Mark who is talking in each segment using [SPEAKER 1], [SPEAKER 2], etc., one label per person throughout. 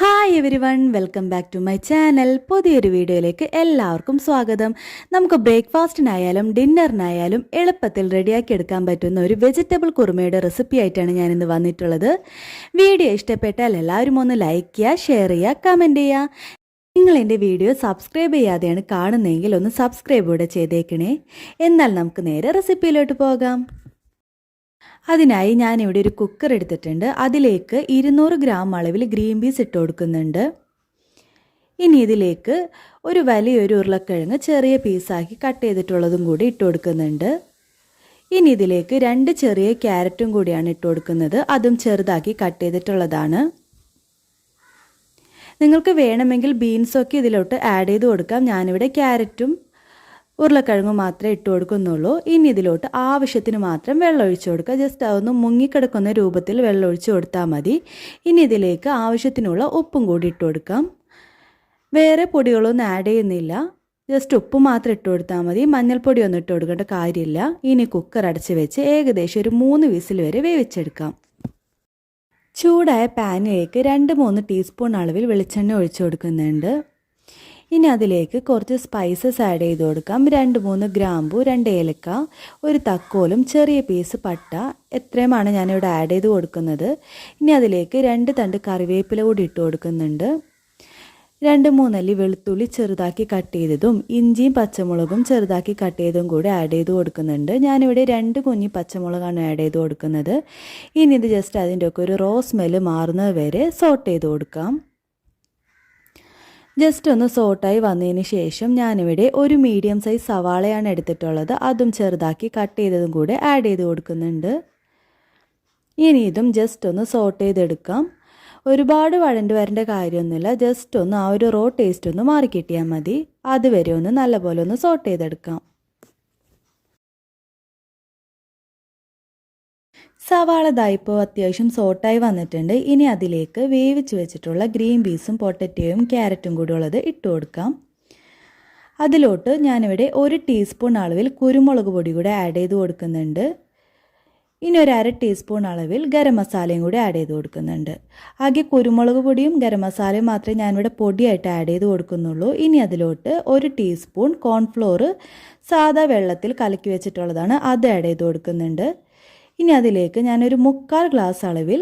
[SPEAKER 1] Hi everyone welcome back to my channel പുതിയൊരു വീഡിയോയിലേക്ക് എല്ലാവർക്കും സ്വാഗതം. നമുക്ക് ബ്രേക്ക്ഫാസ്റ്റിനായാലും ഡിന്നറിനായാലും എളുപ്പത്തിൽ റെഡിയാക്കി എടുക്കാൻ പറ്റുന്ന ഒരു വെജിറ്റബിൾ കുറുമയുടെ റെസിപ്പി ആയിട്ടാണ് ഞാനിന്ന് വന്നിട്ടുള്ളത്. വീഡിയോ ഇഷ്ടപ്പെട്ടാൽ എല്ലാവരും ഒന്ന് ലൈക്ക് ചെയ്യുക ഷെയർ ചെയ്യുക കമന്റ് ചെയ്യുക. നിങ്ങൾ എന്റെ വീഡിയോ സബ്സ്ക്രൈബ് ചെയ്യാതെയാണ് കാണുന്നതെങ്കിൽ ഒന്ന് സബ്സ്ക്രൈബ് കൂടെ ചെയ്തേക്കണേ. എന്നാൽ നമുക്ക് നേരെ റെസിപ്പിയിലോട്ട് പോകാം. അതിനായി ഞാനിവിടെ ഒരു കുക്കർ എടുത്തിട്ടുണ്ട്. അതിലേക്ക് ഇരുന്നൂറ് ഗ്രാം അളവിൽ ഗ്രീൻ പീസ് ഇട്ട് കൊടുക്കുന്നുണ്ട്. ഇനി ഇതിലേക്ക് ഒരു വലിയൊരു ഉരുളക്കിഴങ്ങ് ചെറിയ പീസാക്കി കട്ട് ചെയ്തിട്ടുള്ളതും കൂടി ഇട്ട് കൊടുക്കുന്നുണ്ട്. ഇനി ഇതിലേക്ക് രണ്ട് ചെറിയ ക്യാരറ്റും കൂടിയാണ് ഇട്ട് കൊടുക്കുന്നത്. അതും ചെറുതാക്കി കട്ട് ചെയ്തിട്ടുള്ളതാണ്. നിങ്ങൾക്ക് വേണമെങ്കിൽ ബീൻസൊക്കെ ഇതിലോട്ട് ആഡ് ചെയ്ത് കൊടുക്കാം. ഞാനിവിടെ ക്യാരറ്റും ഉരുളക്കിഴങ്ങ് മാത്രമേ ഇട്ട് കൊടുക്കുന്നുള്ളൂ. ഇനി ഇതിലോട്ട് ആവശ്യത്തിന് മാത്രം വെള്ളം ഒഴിച്ചു കൊടുക്കുക. ജസ്റ്റ് അതൊന്ന് മുങ്ങിക്കിടക്കുന്ന രൂപത്തിൽ വെള്ളം ഒഴിച്ചു കൊടുത്താൽ മതി. ഇനി ഇതിലേക്ക് ആവശ്യത്തിനുള്ള ഉപ്പും കൂടി ഇട്ട് കൊടുക്കാം. വേറെ പൊടികളൊന്നും ആഡ് ചെയ്യുന്നില്ല. ജസ്റ്റ് ഉപ്പ് മാത്രം ഇട്ട് കൊടുത്താൽ മതി. മഞ്ഞൾപ്പൊടി ഒന്നും ഇട്ട് കൊടുക്കേണ്ട കാര്യമില്ല. ഇനി കുക്കർ അടച്ച് വെച്ച് ഏകദേശം ഒരു മൂന്ന് വിസിൽ വരെ വേവിച്ചെടുക്കാം. ചൂടായ പാനിലേക്ക് രണ്ട് മൂന്ന് ടീസ്പൂൺ അളവിൽ വെളിച്ചെണ്ണ ഒഴിച്ചു കൊടുക്കുന്നുണ്ട്. ഇനി അതിലേക്ക് കുറച്ച് സ്പൈസസ് ആഡ് ചെയ്ത് കൊടുക്കാം. രണ്ട് മൂന്ന് ഗ്രാമ്പു രണ്ട് ഏലക്ക ഒരു തക്കോലും ചെറിയ പീസ് പട്ട എത്രയുമാണ് ഞാനിവിടെ ആഡ് ചെയ്ത് കൊടുക്കുന്നത്. ഇനി അതിലേക്ക് രണ്ട് തണ്ട് കറിവേപ്പില കൂടി ഇട്ട് കൊടുക്കുന്നുണ്ട്. രണ്ട് മൂന്നല്ലി വെളുത്തുള്ളി ചെറുതാക്കി കട്ട് ചെയ്തതും ഇഞ്ചിയും പച്ചമുളകും ചെറുതാക്കി കട്ട് ചെയ്തതും കൂടി ആഡ് ചെയ്ത് കൊടുക്കുന്നുണ്ട്. ഞാനിവിടെ രണ്ട് കുഞ്ഞി പച്ചമുളകാണ് ആഡ് ചെയ്ത് കൊടുക്കുന്നത്. ഇനി ഇത് ജസ്റ്റ് അതിന്റെയൊക്കെ ഒരു റോ സ്മെൽ മാറുന്നത് വരെ സോട്ട് ചെയ്ത് കൊടുക്കാം. ജസ്റ്റ് ഒന്ന് സോട്ടായി വന്നതിന് ശേഷം ഞാനിവിടെ ഒരു മീഡിയം സൈസ് സവാളയാണ് എടുത്തിട്ടുള്ളത്. അതും ചെറുതാക്കി കട്ട് ചെയ്തതും കൂടെ ആഡ് ചെയ്ത് കൊടുക്കുന്നുണ്ട്. ഇനി ഇതും ജസ്റ്റ് ഒന്ന് സോട്ട് ചെയ്തെടുക്കാം. ഒരുപാട് വഴണ്ട് വരേണ്ട കാര്യമൊന്നുമില്ല. ജസ്റ്റ് ഒന്ന് ആ ഒരു റോ ടേസ്റ്റ് ഒന്ന് മാറി കിട്ടിയാൽ മതി. അതുവരെ ഒന്ന് നല്ലപോലെ ഒന്ന് സോട്ട് ചെയ്തെടുക്കാം. സവാള ദായിപ്പോൾ അത്യാവശ്യം സോട്ടായി വന്നിട്ടുണ്ട്. ഇനി അതിലേക്ക് വേവിച്ച് വെച്ചിട്ടുള്ള ഗ്രീൻ പീസും പൊട്ടറ്റോയും ക്യാരറ്റും കൂടി ഉള്ളത് ഇട്ട് കൊടുക്കാം. അതിലോട്ട് ഞാനിവിടെ ഒരു ടീസ്പൂൺ അളവിൽ കുരുമുളക് പൊടി കൂടെ ആഡ് ചെയ്ത് കൊടുക്കുന്നുണ്ട്. ഇനി ഒരു അര ടീസ്പൂൺ അളവിൽ ഗരം മസാലയും കൂടി ആഡ് ചെയ്ത് കൊടുക്കുന്നുണ്ട്. ആകെ കുരുമുളക് പൊടിയും ഗരം മസാലയും മാത്രമേ ഞാനിവിടെ പൊടിയായിട്ട് ആഡ് ചെയ്ത് കൊടുക്കുന്നുള്ളൂ. ഇനി അതിലോട്ട് ഒരു ടീസ്പൂൺ കോൺഫ്ലോർ സാധാ വെള്ളത്തിൽ കലക്കി വെച്ചിട്ടുള്ളതാണ്. അത് ആഡ് ചെയ്ത് കൊടുക്കുന്നുണ്ട്. ഇനി അതിലേക്ക് ഞാനൊരു മുക്കാൽ ഗ്ലാസ് അളവിൽ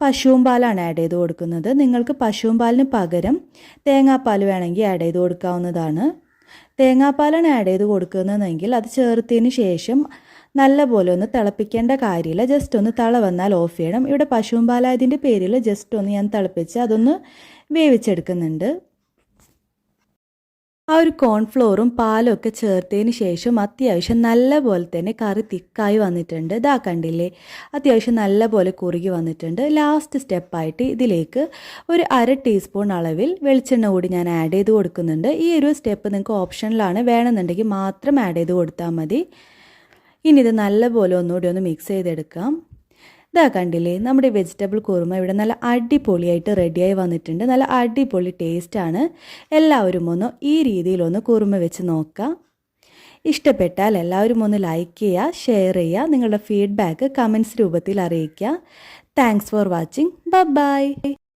[SPEAKER 1] പശുവും പാലാണ് ആഡ് ചെയ്ത് കൊടുക്കുന്നത്. നിങ്ങൾക്ക് പശുവും പാലിന് പകരം തേങ്ങാപ്പാൽ വേണമെങ്കിൽ ആഡ് ചെയ്ത് കൊടുക്കാവുന്നതാണ്. തേങ്ങാപ്പാലാണ് ആഡ് ചെയ്ത് കൊടുക്കുന്നതെങ്കിൽ അത് ചേർത്തതിന് ശേഷം നല്ലപോലെ ഒന്ന് തിളപ്പിക്കേണ്ട കാര്യമില്ല. ജസ്റ്റ് ഒന്ന് തള വന്നാൽ ഓഫ് ചെയ്യണം. ഇവിടെ പശുവും പാലായതിന്റെ പേരിൽ ജസ്റ്റ് ഒന്ന് ഞാൻ തിളപ്പിച്ച് അതൊന്ന് വേവിച്ചെടുക്കുന്നുണ്ട്. ആ ഒരു കോൺഫ്ലോറും പാലും ഒക്കെ ചേർത്തതിന് ശേഷം അത്യാവശ്യം നല്ല പോലെ തന്നെ കറി തിക്കായി വന്നിട്ടുണ്ട്. ഇതാ കണ്ടില്ലേ? അത്യാവശ്യം നല്ല പോലെ കുറുകി വന്നിട്ടുണ്ട്. ലാസ്റ്റ് സ്റ്റെപ്പായിട്ട് ഇതിലേക്ക് ഒരു അര ടീസ്പൂൺ അളവിൽ വെളിച്ചെണ്ണ കൂടി ഞാൻ ആഡ് ചെയ്ത് കൊടുക്കുന്നുണ്ട്. ഈ ഒരു സ്റ്റെപ്പ് നിങ്ങൾക്ക് ഓപ്ഷനിലാണ് വേണമെന്നുണ്ടെങ്കിൽ മാത്രം ആഡ് ചെയ്ത് കൊടുത്താൽ മതി. ഇനി ഇത് നല്ലപോലെ ഒന്നുകൂടി ഒന്ന് മിക്സ് ചെയ്തെടുക്കാം. ഇതാ കണ്ടില്ലേ നമ്മുടെ വെജിറ്റബിൾ കുറുമ ഇവിടെ നല്ല അടിപൊളിയായിട്ട് റെഡിയായി വന്നിട്ടുണ്ട്. നല്ല അടിപൊളി ടേസ്റ്റാണ് എല്ലാവരും ഒന്ന് ഈ രീതിയിലൊന്ന് കുറുമ വെച്ച് നോക്കുക ഇഷ്ടപ്പെട്ടാൽ എല്ലാവരും ഒന്ന് ലൈക്ക് ചെയ്യുക ഷെയർ ചെയ്യുക നിങ്ങളുടെ ഫീഡ്ബാക്ക് കമൻസ് രൂപത്തിൽ അറിയിക്കുക. താങ്ക്സ് ഫോർ വാച്ചിങ് ബ ബൈ